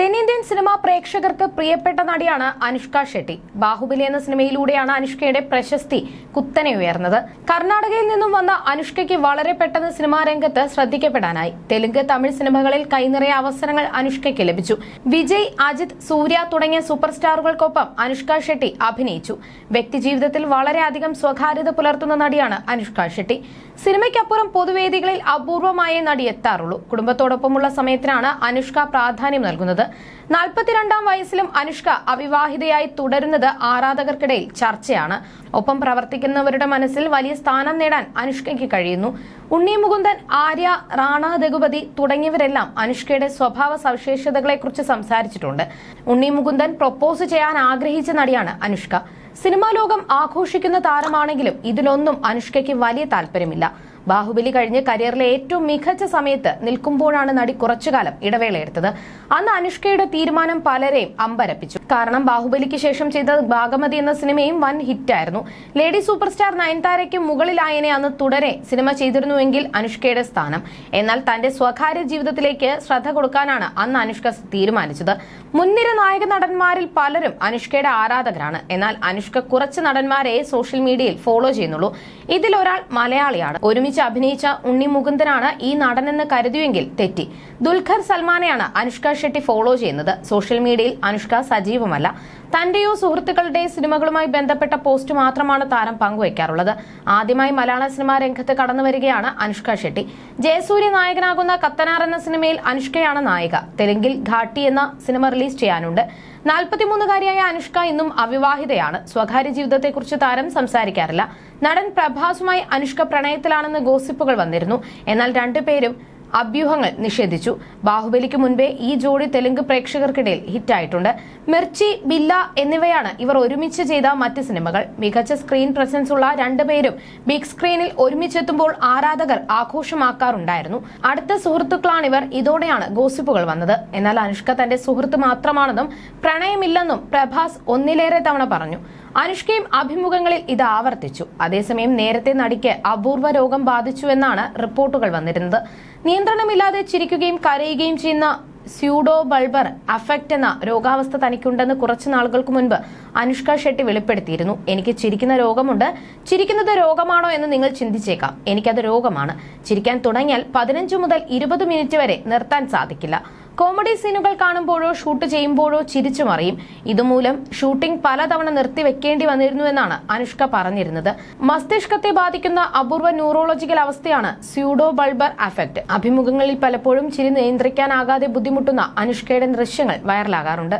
തെന്നിന്ത്യൻ സിനിമ പ്രേക്ഷകർക്ക് പ്രിയപ്പെട്ട നടിയാണ് അനുഷ്ക ഷെട്ടി. ബാഹുബലി എന്ന സിനിമയിലൂടെയാണ് അനുഷ്കയുടെ പ്രശസ്തി കുത്തനെ ഉയർന്നത്. കർണാടകയിൽ നിന്നും വന്ന അനുഷ്കയ്ക്ക് വളരെ പെട്ടെന്ന് സിനിമാ രംഗത്ത് ശ്രദ്ധിക്കപ്പെടാനായി. തെലുങ്ക് തമിഴ് സിനിമകളിൽ കൈനിറയ അവസരങ്ങൾ അനുഷ്കയ്ക്ക് ലഭിച്ചു. വിജയ് അജിത് സൂര്യ തുടങ്ങിയ സൂപ്പർ സ്റ്റാറുകൾക്കൊപ്പം അനുഷ്ക ഷെട്ടി അഭിനയിച്ചു. വ്യക്തിജീവിതത്തിൽ വളരെയധികം സ്വകാര്യത പുലർത്തുന്ന നടിയാണ് അനുഷ്ക ഷെട്ടി. സിനിമയ്ക്കപ്പുറം പൊതുവേദികളിൽ അപൂർവമായേ നടി എത്താറുള്ളൂ കുടുംബത്തോടൊപ്പമുള്ള സമയത്തിനാണ് അനുഷ്ക പ്രാധാന്യം നൽകുന്നത്. നാൽപ്പത്തിരണ്ടാം വയസ്സിലും അനുഷ്ക അവിവാഹിതയായി തുടരുന്നത് ആരാധകർക്കിടയിൽ ചർച്ചയാണ്. ഒപ്പം പ്രവർത്തിക്കുന്നവരുടെ മനസ്സിൽ വലിയ സ്ഥാനം നേടാൻ അനുഷ്കയ്ക്ക് കഴിയുന്നു. ഉണ്ണി മുകുന്ദൻ ആര്യ റാണ ദഗുപതി തുടങ്ങിയവരെല്ലാം അനുഷ്കയുടെ സ്വഭാവ സവിശേഷതകളെക്കുറിച്ച് സംസാരിച്ചിട്ടുണ്ട്. ഉണ്ണി മുകുന്ദൻ പ്രൊപ്പോസ് ചെയ്യാൻ ആഗ്രഹിച്ച നടിയാണ് അനുഷ്ക. സിനിമാ ലോകം ആഘോഷിക്കുന്ന താരമാണെങ്കിലും ഇതിലൊന്നും അനുഷ്കയ്ക്ക് വലിയ താല്പര്യമില്ല. ബാഹുബലി കഴിഞ്ഞ് കരിയറിലെ ഏറ്റവും മികച്ച സമയത്ത് നിൽക്കുമ്പോഴാണ് നടി കുറച്ചുകാലം ഇടവേളയെടുത്തത്. അന്ന് അനുഷ്കയുടെ തീരുമാനം പലരെയും അമ്പരപ്പിച്ചു. കാരണം ബാഹുബലിക്ക് ശേഷം ചെയ്ത ഭാഗമതി എന്ന സിനിമയും വൻ ഹിറ്റായിരുന്നു. ലേഡി സൂപ്പർ സ്റ്റാർ നയൻതാരയ്ക്ക് മുകളിലായനെ അന്ന് തുടരെ സിനിമ ചെയ്തിരുന്നുവെങ്കിൽ അനുഷ്കയുടെ സ്ഥാനം. എന്നാൽ തന്റെ സ്വകാര്യ ജീവിതത്തിലേക്ക് ശ്രദ്ധ കൊടുക്കാനാണ് അന്ന് അനുഷ്ക തീരുമാനിച്ചത്. മുൻനിര നായക നടന്മാരിൽ പലരും അനുഷ്കയുടെ ആരാധകരാണ്. എന്നാൽ അനുഷ്ക കുറച്ച് നടന്മാരെ സോഷ്യൽ മീഡിയയിൽ ഫോളോ ചെയ്യുന്നുള്ളൂ. ഇതിലൊരാൾ മലയാളിയാണ്. ഒരുമിച്ച് അഭിനയിച്ച ഉണ്ണി മുകുന്ദനാണ് ഈ നടനെന്ന് കരുതിയെങ്കിൽ തെറ്റി. ദുൽഖർ സൽമാനെയാണ് അനുഷ്ക ഷെട്ടി ഫോളോ ചെയ്യുന്നത്. സോഷ്യൽ മീഡിയയിൽ അനുഷ്ക സജീവമല്ല തന്റെയോ സുഹൃത്തുക്കളുടെ സിനിമകളുമായി ബന്ധപ്പെട്ട പോസ്റ്റ് മാത്രമാണ് താരം പങ്കുവയ്ക്കാറുള്ളത്. ആദ്യമായി മലയാള സിനിമാ രംഗത്ത് കടന്നു വരികയാണ് അനുഷ്ക ഷെട്ടി. ജയസൂര്യ നായകനാകുന്ന കത്തനാർ എന്ന സിനിമയിൽ അനുഷ്കയാണ് നായിക. തെലുങ്കിൽ ഘാട്ടി എന്ന സിനിമ റിലീസ് ചെയ്യാനുണ്ട്. നാൽപ്പത്തിമൂന്നുകാരിയായ അനുഷ്ക ഇന്നും അവിവാഹിതയാണ്. സ്വകാര്യ ജീവിതത്തെക്കുറിച്ച് താരം സംസാരിക്കാറില്ല. നടൻ പ്രഭാസുമായി അനുഷ്ക പ്രണയത്തിലാണെന്ന് ഗോസിപ്പുകൾ വന്നിരുന്നു. എന്നാൽ രണ്ടുപേരും അഭ്യൂഹങ്ങൾ നിഷേധിച്ചു. ബാഹുബലിക്ക് മുൻപേ ഈ ജോഡി തെലുങ്ക് പ്രേക്ഷകർക്കിടയിൽ ഹിറ്റായിട്ടുണ്ട്. മിർച്ചി ബില്ല എന്നിവയാണ് ഇവർ ഒരുമിച്ച് ചെയ്ത മറ്റ് സിനിമകൾ. മികച്ച സ്ക്രീൻ പ്രസൻസ് ഉള്ള രണ്ടുപേരും ബിഗ് സ്ക്രീനിൽ ഒരുമിച്ചെത്തുമ്പോൾ ആരാധകർ ആഘോഷമാക്കാറുണ്ടായിരുന്നു. അടുത്ത സുഹൃത്തുക്കളാണിവർ ഇതോടെയാണ് ഗോസിപ്പുകൾ വന്നത്. എന്നാൽ അനുഷ്ക തന്റെ സുഹൃത്ത് മാത്രമാണെന്നും പ്രണയമില്ലെന്നും പ്രഭാസ് ഒന്നിലേറെ തവണ പറഞ്ഞു. അനുഷ്കയും അഭിമുഖങ്ങളിൽ ഇത് ആവർത്തിച്ചു. അതേസമയം നേരത്തെ നടിക്ക് അപൂർവ രോഗം ബാധിച്ചുവെന്നാണ് റിപ്പോർട്ടുകൾ വന്നിരുന്നത്. നിയന്ത്രണമില്ലാതെ ചിരിക്കുകയും കരയുകയും ചെയ്യുന്ന സ്യൂഡോ ബൾബർ അഫക്റ്റ് എന്ന രോഗാവസ്ഥ തനിക്കുണ്ടെന്ന് കുറച്ചു നാളുകൾക്ക് മുൻപ് അനുഷ്ക ഷെട്ടി വെളിപ്പെടുത്തിയിരുന്നു. എനിക്ക് ചിരിക്കുന്ന രോഗമുണ്ട്. ചിരിക്കുന്നത് രോഗമാണോ എന്ന് നിങ്ങൾ ചിന്തിച്ചേക്കാം. എനിക്കത് രോഗമാണ്. ചിരിക്കാൻ തുടങ്ങിയാൽ പതിനഞ്ച് മുതൽ ഇരുപത് മിനിറ്റ് വരെ നിർത്താൻ സാധിക്കില്ല. കോമഡി സീനുകൾ കാണുമ്പോഴോ ഷൂട്ട് ചെയ്യുമ്പോഴോ ചിരിച്ചു മറിയും. ഇതുമൂലം ഷൂട്ടിംഗ് പലതവണ നിർത്തിവെക്കേണ്ടി വന്നിരുന്നുവെന്നാണ് അനുഷ്ക പറഞ്ഞിരുന്നത്. മസ്തിഷ്കത്തെ ബാധിക്കുന്ന അപൂർവ ന്യൂറോളജിക്കൽ അവസ്ഥയാണ് സ്യൂഡോ ബൾബർ അഫക്റ്റ് അഭിമുഖങ്ങളിൽ പലപ്പോഴും ചിരി നിയന്ത്രിക്കാനാകാതെ ബുദ്ധിമുട്ടുന്ന അനുഷ്കയുടെ ദൃശ്യങ്ങൾ വൈറലാകാറുണ്ട്.